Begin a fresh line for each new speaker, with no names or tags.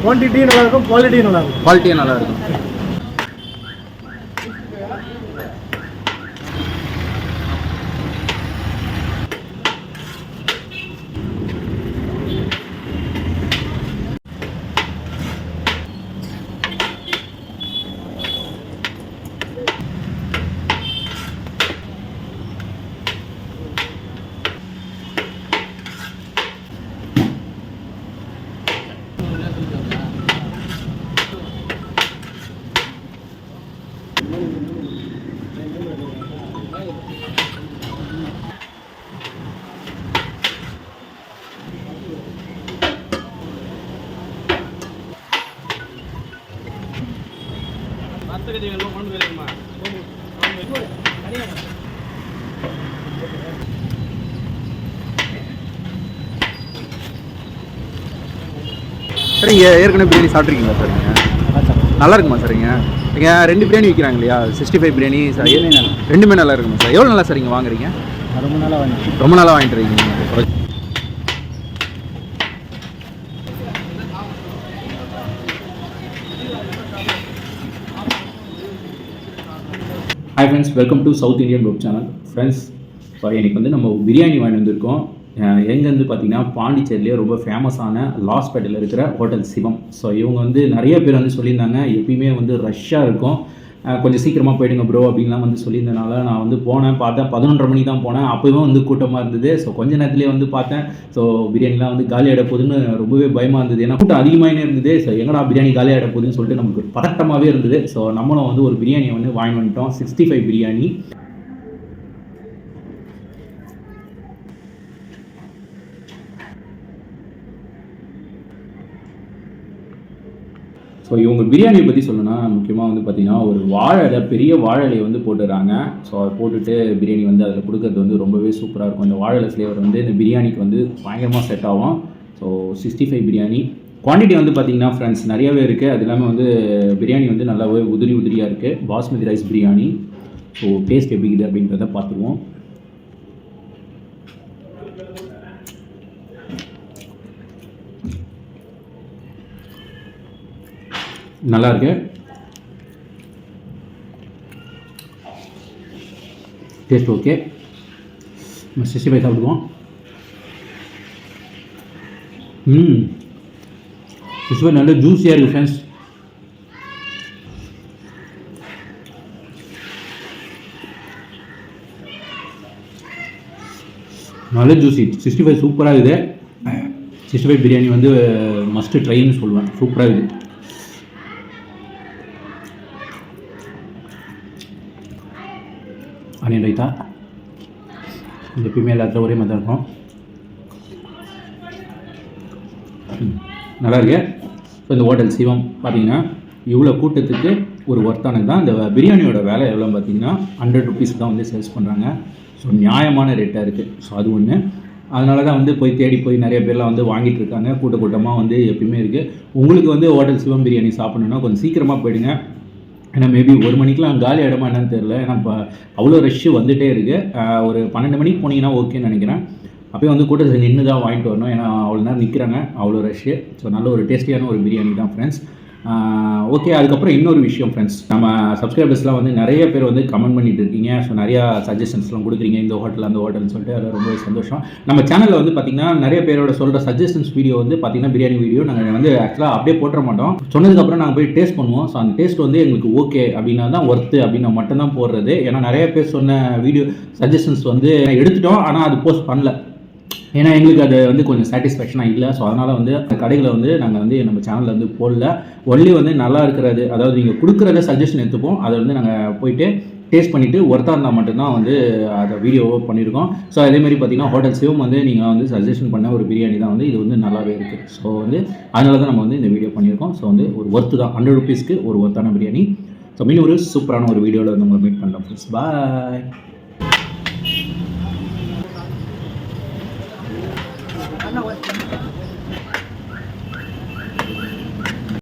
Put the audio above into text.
Quantity நல்லா இருக்கும் quality நல்லா இருக்கும்
குவாலிட்டியும் நல்லா இருக்கும் சரிங்க ஏற்கனவே பிரியாணி சாப்பிட்ருக்கீங்களா சார் நல்லா இருக்குமா சரிங்க இங்கே ரெண்டு பிரியாணி விற்கிறாங்க இல்லையா? சிக்ஸ்டி ஃபைவ் பிரியாணி சார் ரெண்டுமே நல்லா இருக்குமா சார் எவ்வளோ நல்லா சார் இங்கே வாங்குறீங்க?
ரொம்ப நாளாக வாங்கி
ரொம்ப நாளாக வாங்கிட்டு இருக்கீங்க. Hi friends welcome to south Indian group channel friends so இன்னைக்கு வந்து நம்ம பிரியாணி வாங்கிட்டு வந்திருக்கோம். எங்கேருந்து பார்த்தீங்கன்னா பாண்டிச்சேரியிலே ரொம்ப ஃபேமஸான லாஸ்பேட்டில் இருக்கிற ஹோட்டல் சிவம் ஸோ இவங்க வந்து நிறைய பேர் வந்து சொல்லியிருந்தாங்க. எப்பயுமே வந்து ரஷ்ஷாக இருக்கும். கொஞ்சம் சீக்கிரமாக போயிடுங்க ப்ரோ அப்படின்லாம் வந்து சொல்லியிருந்தனால நான் வந்து போனேன். பார்த்தேன் பதினொன்றரை மணி தான் போனேன். அப்போவும் வந்து கூட்டமாக இருந்தது. ஸோ கொஞ்ச நேரத்துலேயே வந்து பார்த்தேன். ஸோ பிரியாணிலாம் வந்து காலி ஆகிட போகுதுன்னு ரொம்பவே பயமாக இருந்தது. ஏன்னா கூட்டம் அதிகமாகவே இருந்தது. ஸோ எங்கடா பிரியாணி காலி ஆகிட போகுதுன்னு சொல்லிட்டு நமக்கு பதட்டமாகவே இருந்தது. ஸோ நம்மளும் வந்து ஒரு பிரியாணியை வந்து வாங்கி வந்துட்டோம். Sixty five biryani. ஸோ இவங்க பிரியாணியை பற்றி சொல்லணும்னா முக்கியமாக வந்து பார்த்திங்கன்னா ஒரு வாழை பெரிய வாழை இலையை வந்து போட்டுடுறாங்க. ஸோ அதை போட்டுட்டு பிரியாணி வந்து அதில் கொடுக்கறது வந்து ரொம்பவே சூப்பராக இருக்கும். இந்த வாழை ஃப்ளேவர் வந்து இந்த பிரியாணிக்கு வந்து பயங்கரமாக செட் ஆகும். So sixty five biryani. Quantity வந்து பார்த்திங்கன்னா ஃப்ரெண்ட்ஸ் நிறையவே இருக்குது அது இல்லாமல் வந்து பிரியாணி வந்து நல்லாவே உதிரி உதிரியாக இருக்குது basmati rice biryani. So taste எப்படி இருக்குது அப்படின்றத பார்த்துருவோம் நல்லா இருக்கு டேஸ்ட் ஓகே நம்ம சிக்ஸ்டி ஃபைவ் சாப்பிடுவோம். ம் சிக்ஸ்டி ஃபைவ் நல்ல ஜூஸியாக இருக்குது ஃப்ரெண்ட்ஸ் நல்ல ஜூஸி சிக்ஸ்டி ஃபைவ் சூப்பராக இருக்குது. சிக்ஸ்டி ஃபைவ் பிரியாணி வந்து மஸ்ட்டு ட்ரைன்னு சொல்லுவேன். சூப்பராக இருக்குது. ஆனியன் ரைத்தா. இது எப்பயுமே எல்லாத்துல ஒரே மாதிரி தான் இருக்கும். நல்லா இருக்கு. இப்போ இந்த ஹோட்டல் சிவம் பார்த்தீங்கன்னா இவ்வளோ கூட்டத்துக்கு ஒரு ஒர்த்தானது தான் இந்த பிரியாணியோட வேலை எவ்வளோ பார்த்தீங்கன்னா ஹண்ட்ரட் ருபீஸ் தான் வந்து சேல்ஸ் பண்ணுறாங்க ஸோ நியாயமான ரேட்டாக இருக்குது ஸோ அது ஒன்று அதனால தான் வந்து போய் தேடி போய் நிறைய பேர்லாம் வந்து வாங்கிட்டு இருக்காங்க. கூட்ட கூட்டமாக வந்து எப்பயுமே இருக்குது உங்களுக்கு வந்து ஹோட்டல் சிவம் பிரியாணி சாப்பிடணுன்னா கொஞ்சம் சீக்கிரமாக போயிடுங்க. ஏன்னா மேபி ஒரு மணிக்கெலாம் காலி இடமா என்னன்னு தெரில ஏன்னா இப்போ அவ்வளோ ரஷ்ஷு வந்துகிட்டே இருக்குது ஒரு பன்னெண்டு மணிக்கு போனீங்கன்னா ஓகேன்னு நினைக்கிறேன். அப்போயே வந்து கூட்டத்தில் நின்று தான் வாங்கிட்டு வரணும். ஏன்னா அவ்வளோ நேரம் நிற்கிறாங்க அவ்வளோ ரஷ்ஷு ஸோ நல்ல ஒரு டேஸ்டியான ஒரு பிரியாணி தான் ஃப்ரெண்ட்ஸ் ஓகே அதுக்கப்புறம் இன்னொரு விஷயம் ஃப்ரெண்ட்ஸ் நம்ம சப்ஸ்கிரைபர்ஸ்லாம் வந்து நிறைய பேர் வந்து கமெண்ட் பண்ணிட்டு இருக்கீங்க. ஸோ நிறையா சஜஷன்ஸ்லாம் கொடுக்குறீங்க. இந்த ஹோட்டல் அந்த ஹோட்டல்னு சொல்லிட்டு அது ரொம்ப சந்தோஷம். நம்ம சேனலில் வந்து பார்த்திங்கன்னா நிறைய பேரோட சொல்கிற சஜஷன்ஸ் வீடியோ வந்து பார்த்திங்கன்னா பிரியாணி வீடியோ நாங்கள் வந்து ஆக்சுவலாக அப்படியே போட்டுற மாட்டோம். சொன்னதுக்கப்புறம் நாங்கள் போய் டேஸ்ட் பண்ணுவோம். ஸோ அந்த டேஸ்ட் வந்து எங்களுக்கு ஓகே அப்படின்னா தான் ஒர்த்து அப்படின்னு மட்டும்தான் போடுறது. ஏன்னா நிறைய பேர் சொன்ன வீடியோ சஜஷன்ஸ் வந்து எடுத்துட்டோம். ஆனால் அது போஸ்ட் பண்ணல. ஏன்னா எங்களுக்கு அது வந்து கொஞ்சம் சாட்டிஸ்ஃபேக்ஷனாக இல்லை. ஸோ அதனால் வந்து அந்த கடைகளை வந்து நாங்கள் வந்து நம்ம சேனலில் வந்து போடல. ஒன்லி வந்து நல்லா இருக்கிறது அதாவது நீங்கள் கொடுக்குறத சஜஷன் எடுத்துப்போம். அதை வந்து நாங்கள் போயிட்டு டேஸ்ட் பண்ணிவிட்டு ஒர்த்தாக இருந்தால் மட்டும்தான் வந்து அதை வீடியோவோ பண்ணியிருக்கோம் ஸோ அதேமாதிரி பார்த்தீங்கன்னா ஹோட்டல் சிவம் வந்து நீங்கள் வந்து சஜஷன் பண்ண ஒரு பிரியாணி தான் வந்து இது வந்து நல்லாவே இருக்குது ஸோ வந்து அதனால தான் நம்ம வந்து இந்த வீடியோ பண்ணியிருக்கோம். ஸோ வந்து ஒரு ஒர்த்து தான். ஹண்ட்ரட் ருபீஸ்க்கு ஒரு ஒர்த்தான பிரியாணி. ஸோ மீன் ஒரு சூப்பரான ஒரு வீடியோவில் வந்து உங்களை மீட் பண்ணுறோம் ஃப்ரெண்ட்ஸ் பாய்